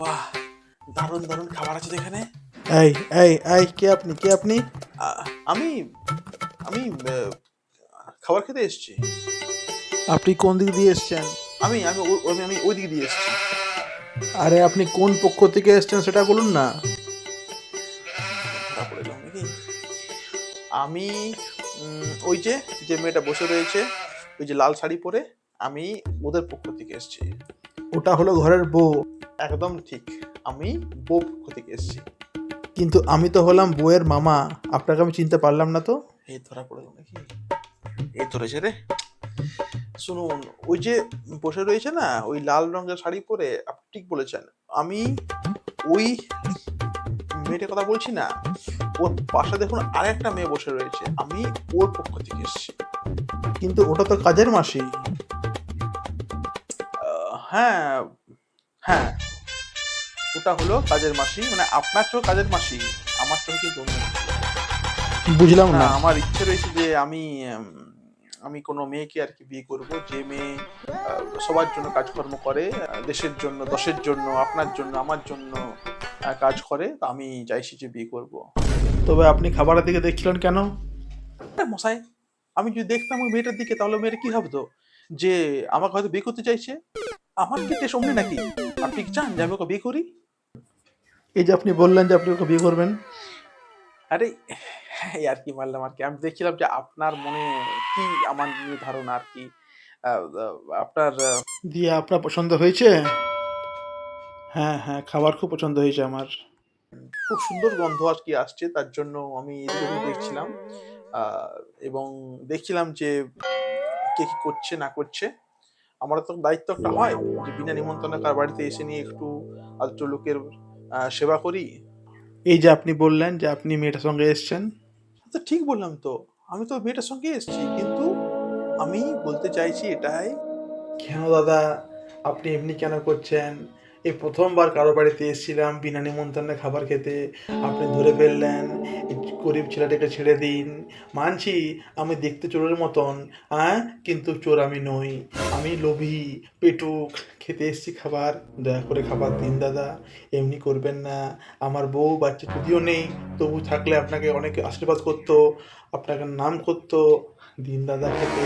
বাহ দারুণ দারুণ খাবার আছে এখানে। এই এই এই কে আপনি কে আপনি? আমি আমি খাবার খেতে এসেছি। আপনি কোন দিক দিয়ে এসছেন? আমি আমি আমি আমি ওই দিকে দিয়ে এসেছি। আরে আপনি কোন পক্ষ থেকে এসছেন সেটা বলুন না। তারপরে আমি ওই যে যে মেয়েটা বসে রয়েছে ওই যে লাল শাড়ি পরে আমি ওদের পক্ষ থেকে এসেছি। ওটা হলো ঘরের বউ। একদম ঠিক। আমি বউ পক্ষ থেকে এসেছি কিন্তু আমি তো হলাম বউয়ের মামা। আপনাকে আমি চিনতে পারলাম না তো? এই ধরা পড়ে নাকি? এই ধরেছে রে। শুনুন ওই যে বসে রয়েছে না ওই লাল রঙের শাড়ি পরে আপনি ঠিক বলেছেন। আমি ওই মেয়েটার কথা বলছি না ওর পাশে দেখুন আরেকটা মেয়ে বসে রয়েছে। আমি ওর পক্ষ থেকে এসেছি। কিন্তু ওটা তো কাজের মাসি। হ্যাঁ হ্যাঁ। ওটা হলো কাজের মাসি মানে আপনার চোখ কাজের মাসি আমার চোখ কিন্তু। বুঝলাম না আমার ইচ্ছে রয়েছে যে আমি আমি কোনো মেয়েকে আর কি বিয়ে করব যে মেয়ে সবার জন্য কাজকর্ম করে দেশের জন্য দশের জন্য আপনার জন্য আমার জন্য কাজ করে তো আমি চাইছি যে বিয়ে করব। তবে আপনি খাবারের দিকে দেখছিলেন কেন? মশাই আমি যদি দেখতাম ওই মেয়েটার দিকে তাহলে মেয়েটা কি ভাবতো? যে আমাকে হয়তো বিয়ে করতে চাইছে? আমার কি টেস্ট অমনি নাকি? আপনি কি চান যে আমি ওকে বিয়ে করি? এই যে আপনি বললেন যে আপনি ওকে বিয়ে করবেন। আরে এই আর কি মারলাম আর কি? আমি দেখছিলাম যে আপনার মনে কি আমার নিয়ে ধারণা আর কি? আপনার দিয়ে আপনার পছন্দ হয়েছে? হ্যাঁ হ্যাঁ খাবার খুব পছন্দ হয়েছে আমার। খুব সুন্দর গন্ধ আর কি আসছে তার জন্য আমি দেখছিলাম। এবং দেখছিলাম যে কে কি করছে না করছে। আমার তো দায়িত্ব একটা হয় যে বিনা নিমন্ত্রণে কার বাড়িতে এসে নিয়ে একটু আদ্র লোকের সেবা করি। এই যে আপনি বললেন যে আপনি মেয়েটার সঙ্গে এসছেন। তো ঠিক বললাম তো। আমি তো মেয়েটার সঙ্গে এসেছি কিন্তু আমি বলতে চাইছি এটাই। কেন দাদা? আপনি এমনি কেন করছেন? এই প্রথমবার কারও বাড়িতে এসেছিলাম, বিনা নিমন্ত্রণে খাবার খেতে। আপনি ধরে ফেললেন গরিব ছেলেটাকে ছেড়ে দিন। মানছি, আমি দেখতে চোরের মতন। হ্যাঁ কিন্তু চোর আমি নই, আমি লোভী। পেটুক খেতে এসেছি খাবার। দয়া করে খাবার দিন, দাদা। এমনি করবেন না। আমার বউ, বাচ্চা যদিও নেই, তবু থাকলে আপনাকে অনেক আশীর্বাদ করতো, আপনাকে নাম করতো। দিন, দাদা, খেতে।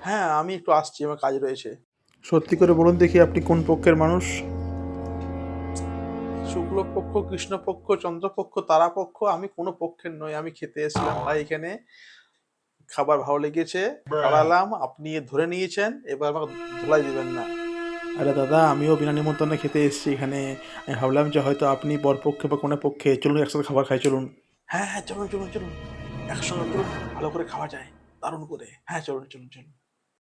হ্যাঁ আমি একটু আসছি, আমার কাজ রয়েছে। সত্যি করে বলুন দেখি, আপনি কোন পক্ষের মানুষ? শুক্লপক্ষ কৃষ্ণপক্ষ চন্দ্রপক্ষ তারাপক্ষ আমি কোনো পক্ষের নই আমি খেতে এসেছিলাম। ভাই এখানে খাবার ভালো লেগেছে খাওয়ালাম আপনি ধরে নিয়েছেন এবার আমাকে ধোলাই দিবেন না। আরে দাদা আমিও বিনা নিমন্ত্রণে খেতে এসেছি এখানে। আমি ভাবলাম যে হয়তো আপনি বরপক্ষে বা কোনো পক্ষে চলুন একসাথে খাবার খাই চলুন। হ্যাঁ হ্যাঁ চলুন চলুন চলুন একসঙ্গে চলুন ভালো করে খাওয়া যায় দারুণ করে। হ্যাঁ চলুন চলুন চলুন।